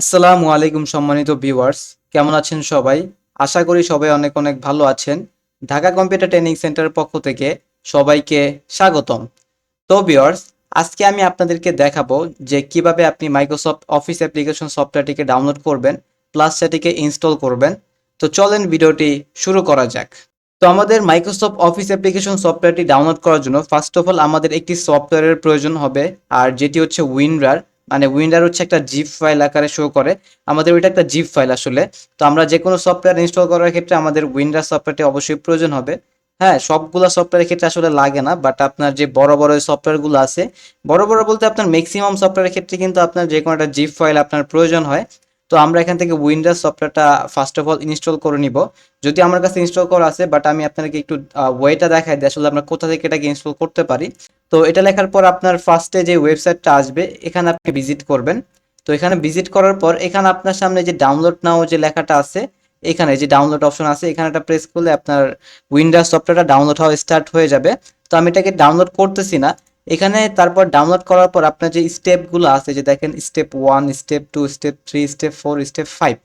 আসসালামু আলাইকুম সম্মানিত ভিউয়ার্স কেমন আছেন সবাই? আশা করি সবাই অনেক অনেক ভালো আছেন। ঢাকা কম্পিউটার ট্রেনিং সেন্টারের পক্ষ থেকে সবাইকে স্বাগতম। তো ভিউয়ার্স আজকে আমি আপনাদেরকে দেখাবো যে কীভাবে আপনি মাইক্রোসফট অফিস অ্যাপ্লিকেশন সফটওয়্যারটিকে ডাউনলোড করবেন প্লাস সেটিকে ইনস্টল করবেন। তো চলেন ভিডিওটি শুরু করা যাক। তো আমাদের মাইক্রোসফট অফিস অ্যাপ্লিকেশন সফটওয়্যারটি ডাউনলোড করার জন্য ফার্স্ট অফ অল আমাদের একটি সফটওয়্যারের প্রয়োজন হবে, আর যেটি হচ্ছে উইনরার মানে উইন্ডার হচ্ছে একটা জিপ ফাইল আকারে শো করে। আমাদের ওইটা একটা জিপ ফাইল আসলে। তো আমরা যে কোনো সফটওয়্যার ইনস্টল করার ক্ষেত্রে আমাদের উইন্ডার সফটওয়্যারটি অবশ্যই প্রয়োজন হবে। হ্যাঁ সবগুলো সফটওয়্যারের ক্ষেত্রে আসলে লাগে না বাট আপনার যে বড় বড় সফটওয়্যারগুলো আছে, বড় বড় বলতে আপনার ম্যাক্সিমাম সফটওয়্যারের ক্ষেত্রে কিন্তু আপনার যে কোনো একটা জিপ ফাইল আপনার প্রয়োজন হয়। তো আমরা এখান থেকে উইন্ডার সফটওয়্যারটা ফার্স্ট অফ অল ইনস্টল করে নিব। যদি আমার কাছে ইনস্টল করা আছে বাট আমি আপনাকে একটু ওয়েটা দেখাই দিই আসলে আমরা কোথা থেকে এটাকে ইনস্টল করতে পারি। তো এটা লেখার পর আপনার ফার্স্টে যে ওয়েবসাইটটা আসবে, এখানে আপনি ভিজিট করবেন। তো এখানে ভিজিট করার পর এখানে আপনার সামনে যে ডাউনলোড নাও যে লেখাটা আছে, এখানে যে ডাউনলোড অপশন আছে, এখানে একটা প্রেস করলে আপনার উইন্ডোজ সফটওয়্যারটা ডাউনলোড হওয়া স্টার্ট হয়ে যাবে। তো আমি এটাকে ডাউনলোড করতেছি না। এখানে তারপর ডাউনলোড করার পর আপনার যে স্টেপগুলো আছে, যে দেখেন step one step two step three step four step five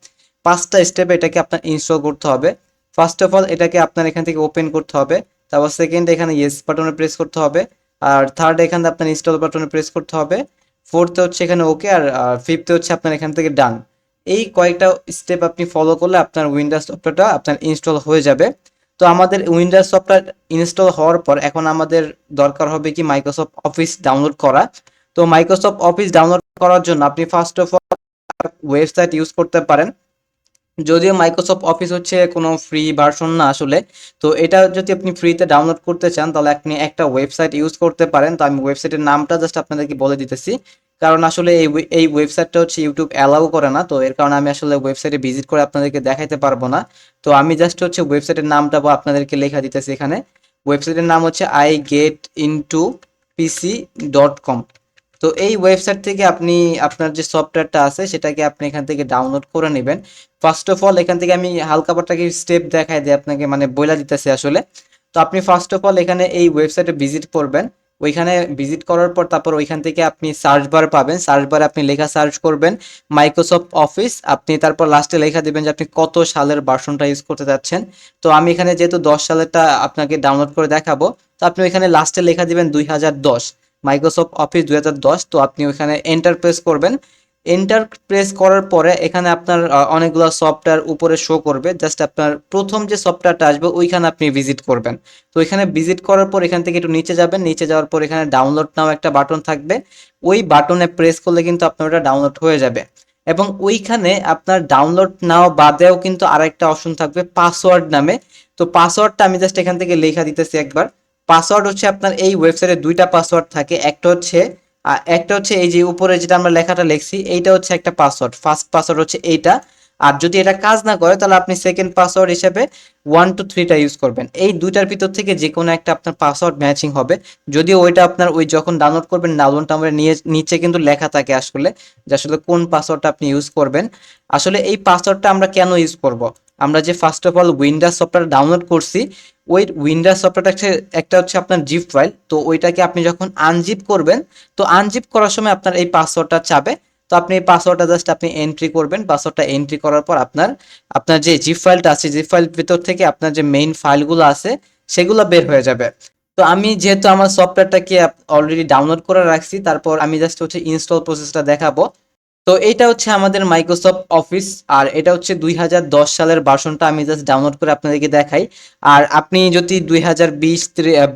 পাঁচটা স্টেপে এটাকে আপনার ইনস্টল করতে হবে। ফার্স্ট অফ অল এটাকে আপনার এখান থেকে ওপেন করতে হবে। তারপর সেকেন্ড এখানে ইয়েস বাটনে প্রেস করতে হবে। আর থার্ড এখানে আপনার ইনস্টল বাটনে প্রেস করতে হবে। ফোর্থে হচ্ছে এখানে ওকে আর ফিফথে হচ্ছে আপনার এখান থেকে ডান এই কয়েকটা স্টেপ আপনি ফলো করলে আপনার উইন্ডোজ সফটওয়্যারটা আপনার ইনস্টল হয়ে যাবে। তো আমাদের উইন্ডোজ সফটওয়্যার ইনস্টল হওয়ার পর এখন আমাদের দরকার হবে কি মাইক্রোসফট অফিস ডাউনলোড করা। তো মাইক্রোসফট অফিস ডাউনলোড করার জন্য আপনি first of all website use করতে পারেন। যদিও মাইক্রোসফট অফিস হচ্ছে কোনো ফ্রি ভার্সন না আসলে, তো এটা যদি আপনি ফ্রিতে ডাউনলোড করতে চান, তাহলে আপনি একটা ওয়েবসাইট ইউজ করতে পারেন। তো আমি ওয়েবসাইটের নামটা জাস্ট আপনাদেরকে বলে দিতেছি। কারণ আসলে এই এই ওয়েবসাইটটা হচ্ছে ইউটিউব অ্যালাউ করে না, তো এর কারণে আমি আসলে ওয়েবসাইটে ভিজিট করে আপনাদেরকে দেখাইতে পারব না। তো আমি জাস্ট হচ্ছে ওয়েবসাইটের নামটা বা আপনাদেরকে লেখা দিতেছি এখানে। ওয়েবসাইটের নাম হচ্ছে I get into PC dot com তো এই ওয়েবসাইট থেকে আপনি আপনার যে সফটওয়্যারটা আছে, সেটাকে আপনি এখান থেকে ডাউনলোড করে নেবেন। ফার্স্ট অফ অল এখান থেকে আমি হালকা পাটাকে স্টেপ দেখাই দিই আপনাকে মানে বইলা দিতেছি আসলে। তো আপনি ফার্স্ট অফ অল এখানে এই ওয়েবসাইটে ভিজিট করবেন। ওইখানে ভিজিট করার পর তারপর ওইখান থেকে আপনি সার্চ বার পাবেন। সার্চ বারে আপনি লেখা সার্চ করবেন মাইক্রোসফট অফিস আপনি তারপর লাস্টে লেখা দিবেন যে আপনি কত সালের ভার্সনটা ইউজ করতে যাচ্ছেন। তো আমি এখানে যেহেতু দশ সালেরটা আপনাকে ডাউনলোড করে দেখাবো, তো আপনি ওইখানে লাস্টে লেখা দিবেন দুই হাজার দশ। মাইক্রোসফট অফিস দুই হাজার দশ, তো আপনি ওইখানে এন্টার প্রেস করবেন। এন্টার প্রেস করার পরে এখানে আপনার অনেকগুলো সফটওয়্যার উপরে শো করবে। জাস্ট আপনার প্রথম যে সফটওয়্যারটা আসবে, ওইখানে আপনি ভিজিট করবেন। তো এখানে ভিজিট করার পর এখান থেকে একটু নিচে যাবেন। নিচে যাওয়ার পর এখানে ডাউনলোড নাও একটা বাটন থাকবে। ওই বাটনে প্রেস করলে কিন্তু আপনার ওটা ডাউনলোড হয়ে যাবে। এবং ওইখানে আপনার ডাউনলোড নাও বাদেও কিন্তু আরেকটা অপশন থাকবে পাসওয়ার্ড নামে। তো পাসওয়ার্ডটা আমি জাস্ট এখান থেকে লেখা দিতেছি একবার। পাসওয়ার্ড হচ্ছে আপনার এই ওয়েবসাইটে দুইটা পাসওয়ার্ড থাকে। একটা হচ্ছে একটা হচ্ছে এই যে উপরে যেটা আমরা লেখাটা লিখছি, এইটা হচ্ছে একটা পাসওয়ার্ড। ফার্স্ট পাসওয়ার্ড হচ্ছে এইটা। আর যদি এটা কাজ না করে, তাহলে আপনি সেকেন্ড পাসওয়ার্ড হিসেবে ওয়ান টু থ্রিটা ইউজ করবেন। এই দুইটার ভিতর থেকে যে কোনো একটা আপনার পাসওয়ার্ড ম্যাচিং হবে। যদিও ওইটা আপনার ওই যখন ডাউনলোড করবেন ডাউনলোড নাম্বার নিয়ে, নিচে কিন্তু লেখা থাকে আসলে যে আসলে কোন পাসওয়ার্ডটা আপনি ইউজ করবেন। আসলে এই পাসওয়ার্ডটা আমরা কেন ইউজ করব? আমরা যে first of all Windows software download করছি ওই উইন্ডোজ সফটওয়্যারটা হচ্ছে, একটা হচ্ছে আপনার জিপ ফাইল তো ওইটাকে আপনি যখন আনজিপ করবেন, তো আনজিপ করার সময় আপনার এই পাসওয়ার্ডটা চাবে তো আপনি এই পাসওয়ার্ডটা জাস্ট আপনি এন্ট্রি করবেন পাসওয়ার্ডটা এন্ট্রি করার পর আপনার আপনার যে জিপ ফাইলটা আছে জিপ ফাইল ভিতর থেকে আপনার যে মেইন ফাইলগুলো আছে, সেগুলো বের হয়ে যাবে। তো আমি যেহেতু আমার সফটওয়্যারটাকে অলরেডি ডাউনলোড করে রাখছি, তারপর আমি জাস্ট হচ্ছে ইনস্টল প্রসেসটা দেখাবো। তো এটা হচ্ছে আমাদের মাইক্রোসফট অফিস আর এটা হচ্ছে দুই হাজার দশ সালের ভার্সনটা আমি জাস্ট ডাউনলোড করে আপনাদেরকে দেখাই। আর আপনি যদি দুই হাজার বিশ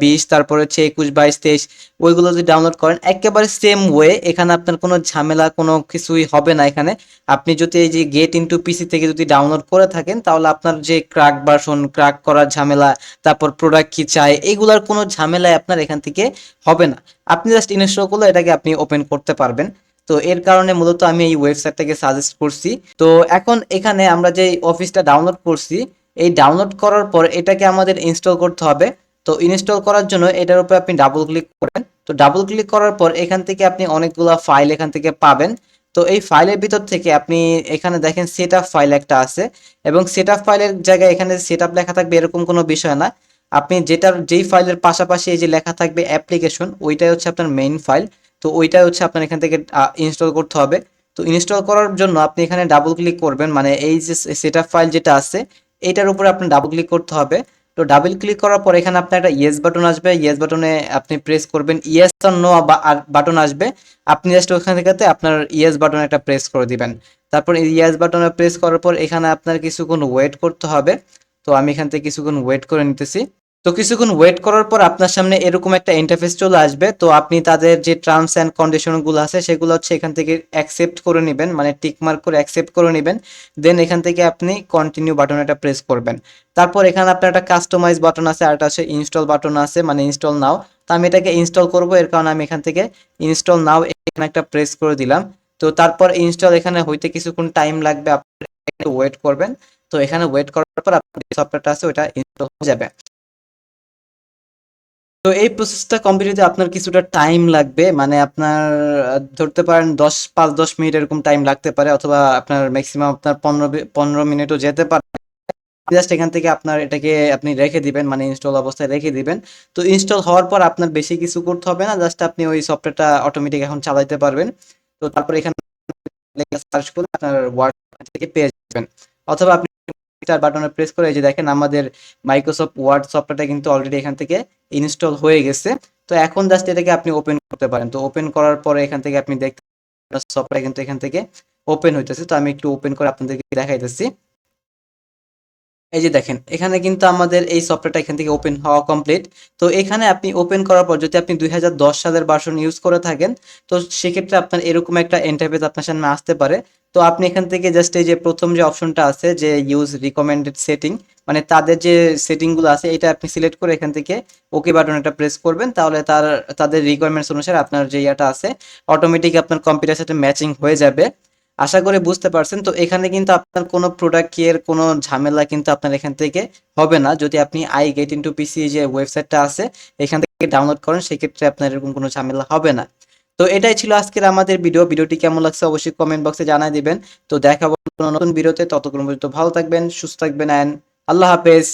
বিশ, তারপরে হচ্ছে একুশ, বাইশ, তেইশ, ওইগুলো যদি ডাউনলোড করেন, একেবারে সেম ওয়ে এখানে আপনার কোনো ঝামেলা, কোনো কিছুই হবে না এখানে। আপনি যদি এই যে গেট ইনটু পিসি থেকে যদি ডাউনলোড করে থাকেন, তাহলে আপনার যে ক্রাক ভার্সন ক্রাক করার ঝামেলা, তারপর প্রোডাক্ট কি চাই এইগুলার কোনো ঝামেলায় আপনার এখান থেকে হবে না। আপনি জাস্ট ইনস্টল করলে এটাকে আপনি ওপেন করতে পারবেন। তো এর কারণে মূলত আমি এই ওয়েবসাইটটাকে সাজেস্ট করছি। তো এখন এখানে আমরা যে অফিসটা ডাউনলোড করছি, এই ডাউনলোড করার পর এটাকে আমাদের ইনস্টল করতে হবে। তো ইনস্টল করার জন্য এটার উপরে আপনি ডাবল ক্লিক করবেন। তো ডাবল ক্লিক করার পর এখান থেকে আপনি অনেকগুলো ফাইল এখান থেকে পাবেন। তো এই ফাইলের ভিতর থেকে আপনি এখানে দেখেন সেট ফাইল একটা আছে এবং সেট আপ ফাইলের জায়গায় এখানে সেট আপ লেখা থাকবে এরকম কোনো বিষয় না। আপনি যেটার, যেই ফাইলের পাশাপাশি এই যে লেখা থাকবে অ্যাপ্লিকেশন ওইটাই হচ্ছে আপনার মেইন ফাইল তো ওইটা হচ্ছে আপনার এখান থেকে ইনস্টল করতে হবে। তো ইনস্টল করার জন্য আপনি এখানে ডাবল ক্লিক করবেন মানে এই যে সেটআপ ফাইল যেটা আছে, এটার উপরে আপনি ডাবল ক্লিক করতে হবে। তো ডাবল ক্লিক করার পর এখানে আপনার একটা ইয়েস বাটন আসবে। ইয়েস বাটনে আপনি প্রেস করবেন ইয়েস আর নো বাটন আসবে। আপনি জাস্ট ওখান থেকে আপনার ইয়েস বাটন একটা প্রেস করে দিবেন। তারপর ইয়েস বাটনে প্রেস করার পর এখানে আপনার কিছুক্ষণ ওয়েট করতে হবে। তো আমি এখান থেকে কিছুক্ষণ ওয়েট করে নিতেছি। তো কিছুক্ষণ ওয়েট করার পর আপনার সামনে এরকম একটা ইন্টারফেস চলে আসবে। তো আপনি তাদের যে টার্মস অ্যান্ড কন্ডিশনগুলো আছে, সেগুলো হচ্ছে এখান থেকে অ্যাকসেপ্ট করে নেবেন মানে টিকমার্ক করে অ্যাকসেপ্ট করে নেবেন। দেন এখান থেকে আপনি কন্টিনিউ বাটন এটা প্রেস করবেন। তারপর এখানে আপনার একটা কাস্টমাইজ বাটন আছে, আর একটা আছে ইনস্টল বাটন আছে মানে ইনস্টল নাও তো আমি এটাকে ইনস্টল করব, এর কারণে আমি এখান থেকে ইনস্টল নাও এখানে একটা প্রেস করে দিলাম। তো তারপর ইনস্টল এখানে হইতে কিছুক্ষণ টাইম লাগবে, আপনি ওয়েট করবেন। তো এখানে ওয়েট করার পর আপনার যে সফটওয়্যারটা আছে, ওটা ইনস্টল হয়ে যাবে। তো এই প্রসেসটা কমপ্লিট হতে আপনার কিছুটা টাইম লাগবে। মানে আপনার, ধরতে পারেন দশ, পাঁচ, দশ মিনিট এরকম টাইম লাগতে পারে, অথবা আপনার ম্যাক্সিমাম আপনার পনেরো পনেরো মিনিটও যেতে পারে। জাস্ট এখান থেকে আপনার এটাকে আপনি রেখে দিবেন মানে ইনস্টল অবস্থায় রেখে দিবেন। তো ইনস্টল হওয়ার পর আপনার বেশি কিছু করতে হবে না জাস্ট আপনি ওই সফটওয়্যারটা অটোমেটিক এখন চালাইতে পারবেন। তো তারপর এখানে সার্চ করে আপনার ওয়ার্ড থেকে পেয়ে যাবেন। অথবা আপনি বাটনে প্রেস করে এই যে দেখেন আমাদের মাইক্রোসফট ওয়ার্ড সফটওয়্যারটা কিন্তু অলরেডি এখান থেকে ইনস্টল হয়ে গেছে। তো এখন জাস্ট এটাকে আপনি ওপেন করতে পারেন। তো ওপেন করার পরে এখান থেকে আপনি দেখতে সফটওয়্যার কিন্তু এখান থেকে ওপেন হইতেছে। তো আমি একটু ওপেন করে আপনাদেরকে দেখাইতেছি। এই যে দেখেন, এখানে কিন্তু আমাদের এই সফটওয়্যারটা এখান থেকে ওপেন হওয়া কমপ্লিট তো এখানে আপনি ওপেন করার পর যদি আপনি দুই হাজার দশ সালের ভার্সন ইউজ করে থাকেন, তো সেক্ষেত্রে আপনার এরকম একটা ইন্টারফেস আপনার সামনে আসতে পারে। তো আপনি এখান থেকে জাস্ট এই যে প্রথম যে অপশনটা আছে, যে ইউজ রিকমেন্ডেড সেটিং মানে তাদের যে সেটিংগুলো আছে, এটা আপনি সিলেক্ট করে এখান থেকে ওকে বাটন একটা প্রেস করবেন। তাহলে তার, তাদের রিকোয়ারমেন্টস অনুসারে আপনার যে ইয়াটা আছে অটোমেটিক আপনার কম্পিউটার সাথে ম্যাচিং হয়ে যাবে। আশা করি বুঝতে পারছেন। তো এখানে কিন্তু আপনার কোনো প্রোডাক্টের কোনো ঝামেলা কিন্তু আপনার এখান থেকে হবে না। যদি আপনি আই গেট ইনটু পিসি যে ওয়েবসাইটটা আছে, এখান থেকে ডাউনলোড করেন, সেক্ষেত্রে আপনার এরকম কোনো ঝামেলা হবে না। তো এটাই ছিল আজকের আমাদের ভিডিও ভিডিওটি কেমন লাগছে অবশ্যই কমেন্ট বক্সে জানাই দিবেন। তো দেখা কোনো নতুন ভিডিওতে ততক্ষণ পর্যন্ত ভালো থাকবেন, সুস্থ থাকবেন অ্যান্ড আল্লাহ হাফেজ।